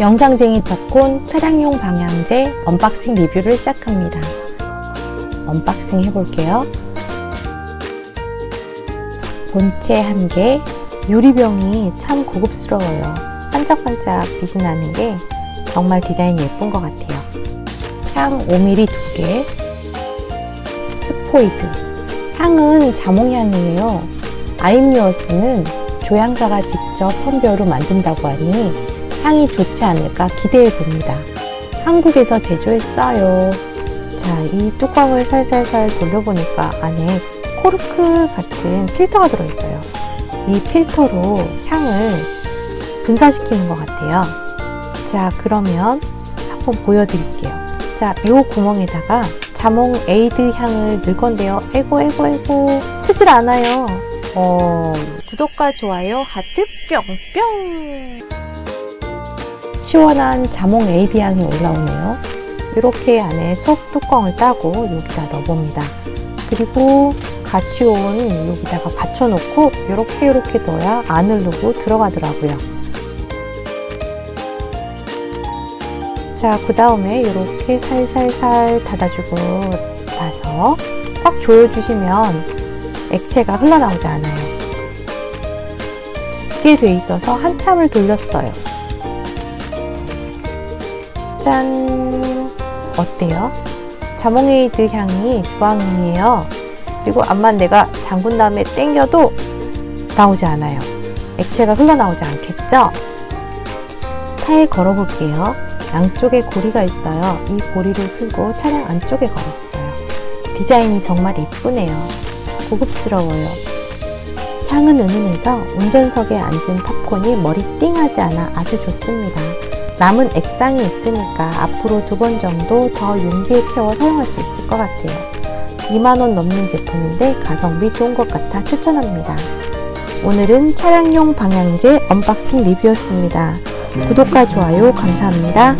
영상쟁이 팝콘 차량용 방향제 언박싱 리뷰를 시작합니다. 언박싱 해볼게요. 본체 한 개, 유리병이 참 고급스러워요. 반짝반짝 빛이 나는 게 정말 디자인이 예쁜 것 같아요. 향 5mm 두 개, 스포이드. 향은 자몽향이에요. 아임리어스는 조향사가 직접 선별로 만든다고 하니 향이 좋지 않을까 기대해 봅니다. 한국에서 제조했어요. 자, 이 뚜껑을 살살살 돌려보니까 안에 코르크 같은 필터가 들어있어요. 이 필터로 향을 분사시키는 것 같아요. 자, 그러면 한번 보여드릴게요. 자, 요 구멍에다가 자몽 에이드 향을 넣을 건데요. 에고, 에고, 에고. 쓰질 않아요. 어, 구독과 좋아요, 하트 뿅뿅! 시원한 자몽 에이드 향이 올라오네요. 이렇게 안에 속 뚜껑을 따고 여기다 넣어봅니다. 그리고 같이 온 여기다가 받쳐놓고 이렇게 이렇게 넣어야 안을 누고 들어가더라고요. 자, 그 다음에 이렇게 살살살 닫아주고 나서 꽉 조여주시면 액체가 흘러나오지 않아요. 깊게 돼 있어서 한참을 돌렸어요. 짠! 어때요? 자몽에이드 향이 주황이에요. 그리고 암만 내가 잠근 다음에 땡겨도 나오지 않아요. 액체가 흘러나오지 않겠죠? 차에 걸어볼게요. 양쪽에 고리가 있어요. 이 고리를 풀고 차량 안쪽에 걸었어요. 디자인이 정말 예쁘네요. 고급스러워요. 향은 은은해서 운전석에 앉은 팝콘이 머리 띵하지 않아 아주 좋습니다. 남은 액상이 있으니까 앞으로 두 번 정도 더 용기에 채워 사용할 수 있을 것 같아요. 2만원 넘는 제품인데 가성비 좋은 것 같아 추천합니다. 오늘은 차량용 방향제 언박싱 리뷰였습니다. 구독과 좋아요 감사합니다.